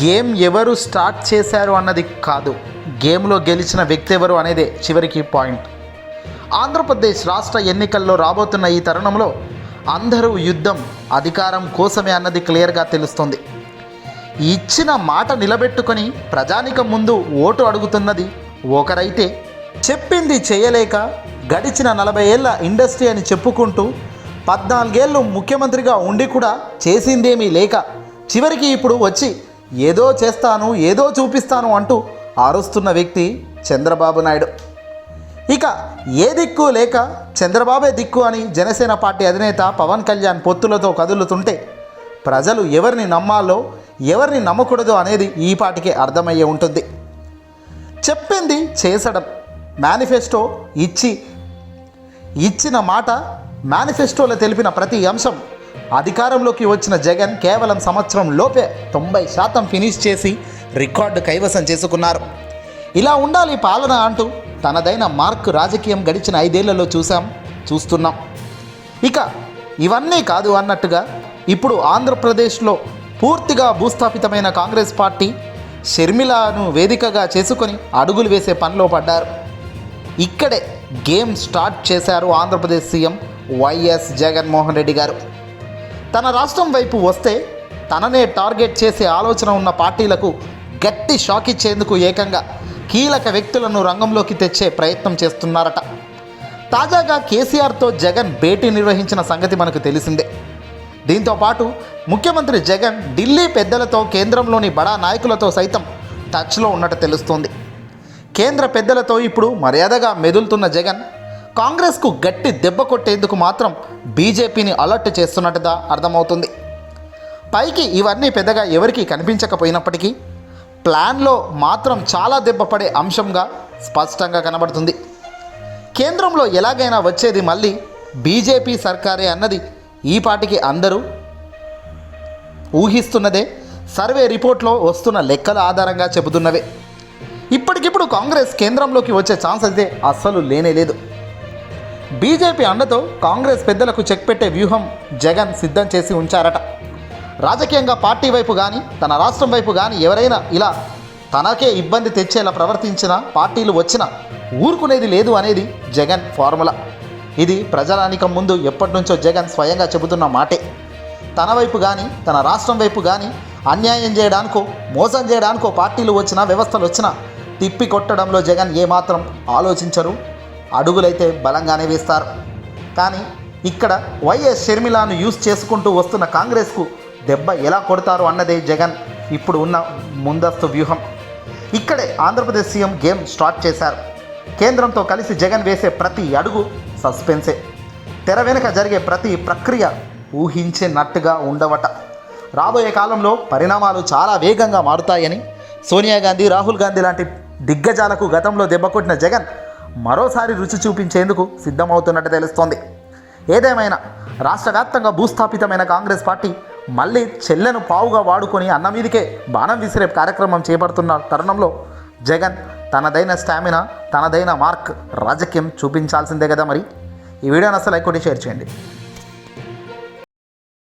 Game ఎవరు start చేశారు అన్నది కాదు. గేమ్లో గెలిచిన వ్యక్తి ఎవరు అనేదే చివరికి పాయింట్. ఆంధ్రప్రదేశ్ రాష్ట్ర ఎన్నికల్లో రాబోతున్న ఈ తరుణంలో అందరూ యుద్ధం అధికారం కోసమే అన్నది క్లియర్గా తెలుస్తుంది. ఇచ్చిన మాట నిలబెట్టుకొని ప్రజానిక ముందు ఓటు అడుగుతున్నది ఒకరైతే చెప్పింది చేయలేక గడిచిన నలభై ఏళ్ళ ఇండస్ట్రీ అని చెప్పుకుంటూ పద్నాలుగేళ్ళు ముఖ్యమంత్రిగా ఉండి కూడా చేసిందేమీ లేక చివరికి ఇప్పుడు వచ్చి ఏదో చేస్తాను ఏదో చూపిస్తాను అంటూ ఆరుస్తున్న వ్యక్తి చంద్రబాబు నాయుడు. ఇక ఏ దిక్కు లేక చంద్రబాబే దిక్కు అని జనసేన పార్టీ అధినేత పవన్ కళ్యాణ్ పొత్తులతో కదులుతుంటే ప్రజలు ఎవరిని నమ్మాలో ఎవరిని నమ్మకూడదు అనేది ఈ పాటికే అర్థమయ్యే ఉంటుంది. చెప్పింది చేసడం మేనిఫెస్టో ఇచ్చి ఇచ్చిన మాట మేనిఫెస్టోలో తెలిపిన ప్రతి అంశం అధికారంలోకి వచ్చిన జగన్ కేవలం సంవత్సరం లోపే తొంభై శాతం ఫినిష్ చేసి రికార్డు కైవసం చేసుకున్నారు. ఇలా ఉండాలి పాలన అంటూ తనదైన మార్క్ రాజకీయం గడిచిన ఐదేళ్ళలో చూసాం చూస్తున్నాం. ఇక ఇవన్నీ కాదు అన్నట్టుగా ఇప్పుడు ఆంధ్రప్రదేశ్లో పూర్తిగా భూస్థాపితమైన కాంగ్రెస్ పార్టీ షర్మిలను వేదికగా చేసుకొని అడుగులు వేసే పనిలో పడ్డారు. ఇక్కడే గేమ్ స్టార్ట్ చేశారు ఆంధ్రప్రదేశ్ సీఎం వైఎస్ జగన్మోహన్ రెడ్డి గారు. తన రాష్ట్రం వైపు వస్తే తననే టార్గెట్ చేసే ఆలోచన ఉన్న పార్టీలకు గట్టి షాక్ ఇచ్చేందుకు ఏకంగా కీలక వ్యక్తులను రంగంలోకి తెచ్చే ప్రయత్నం చేస్తున్నారట. తాజాగా కేసీఆర్తో జగన్ భేటీ నిర్వహించిన సంగతి మనకు తెలిసిందే. దీంతో పాటు ముఖ్యమంత్రి జగన్ ఢిల్లీ పెద్దలతో కేంద్రంలోని బడా నాయకులతో సైతం టచ్లో ఉన్నట్టు తెలుస్తోంది. కేంద్ర పెద్దలతో ఇప్పుడు మర్యాదగా మెదులుతున్న జగన్ కాంగ్రెస్కు గట్టి దెబ్బ కొట్టేందుకు మాత్రం బీజేపీని అలర్ట్ చేస్తున్నట్టుగా అర్థమవుతుంది. పైకి ఇవన్నీ పెద్దగా ఎవరికీ కనిపించకపోయినప్పటికీ ప్లాన్లో మాత్రం చాలా దెబ్బపడే అంశంగా స్పష్టంగా కనబడుతుంది. కేంద్రంలో ఎలాగైనా వచ్చేది మళ్ళీ బీజేపీ సర్కారే అన్నది ఈ పాటికి అందరూ ఊహిస్తున్నదే. సర్వే రిపోర్ట్లో వస్తున్న లెక్కల ఆధారంగా చెబుతున్నవే. ఇప్పటికిప్పుడు కాంగ్రెస్ కేంద్రంలోకి వచ్చే ఛాన్స్ అయితే అస్సలు లేనే లేదు. బీజేపీ అండతో కాంగ్రెస్ పెద్దలకు చెక్ పెట్టే వ్యూహం జగన్ సిద్ధం చేసి ఉంచారట. రాజకీయంగా పార్టీ వైపు కానీ తన రాష్ట్రం వైపు కానీ ఎవరైనా ఇలా తనకే ఇబ్బంది తెచ్చేలా ప్రవర్తించిన పార్టీలు వచ్చినా ఊరుకునేది లేదు అనేది జగన్ ఫార్ములా. ఇది ప్రజలానికం ముందు ఎప్పటి నుంచో జగన్ స్వయంగా చెబుతున్న మాటే. తన వైపు కానీ తన రాష్ట్రం వైపు కానీ అన్యాయం చేయడానికో మోసం చేయడానికో పార్టీలు వచ్చినా వ్యవస్థలు వచ్చినా తిప్పి కొట్టడంలో జగన్ ఏమాత్రం ఆలోచించరు. అడుగులైతే బలంగానే వేస్తారు. కానీ ఇక్కడ వైఎస్ షర్మిలాను యూజ్ చేసుకుంటూ వస్తున్న కాంగ్రెస్కు దెబ్బ ఎలా కొడతారు అన్నదే జగన్ ఇప్పుడు ఉన్న ముందస్తు వ్యూహం. ఇక్కడే ఆంధ్రప్రదేశ్ సీఎం గేమ్ స్టార్ట్ చేశారు. కేంద్రంతో కలిసి జగన్ వేసే ప్రతి అడుగు సస్పెన్సే. తెర వెనుక జరిగే ప్రతి ప్రక్రియ ఊహించినట్టుగా ఉండవట. రాబోయే కాలంలో పరిణామాలు చాలా వేగంగా మారుతాయని సోనియా గాంధీ రాహుల్ గాంధీ లాంటి దిగ్గజాలకు గతంలో దెబ్బకొట్టిన జగన్ మరోసారి రుచి చూపించేందుకు సిద్ధమవుతున్నట్టు తెలుస్తోంది. ఏదేమైనా రాష్ట్ర వ్యాప్తంగా భూస్థాపితమైన కాంగ్రెస్ పార్టీ మళ్ళీ చెల్లెను పావుగా వాడుకొని అన్న మీదికే బాణం విసిరే కార్యక్రమం చేపడుతున్న తరుణంలో జగన్ తనదైన స్టామినా తనదైన మార్క్ రాజకీయం చూపించాల్సిందే కదా మరి? ఈ వీడియోని అసలు లైక్ షేర్ చేయండి.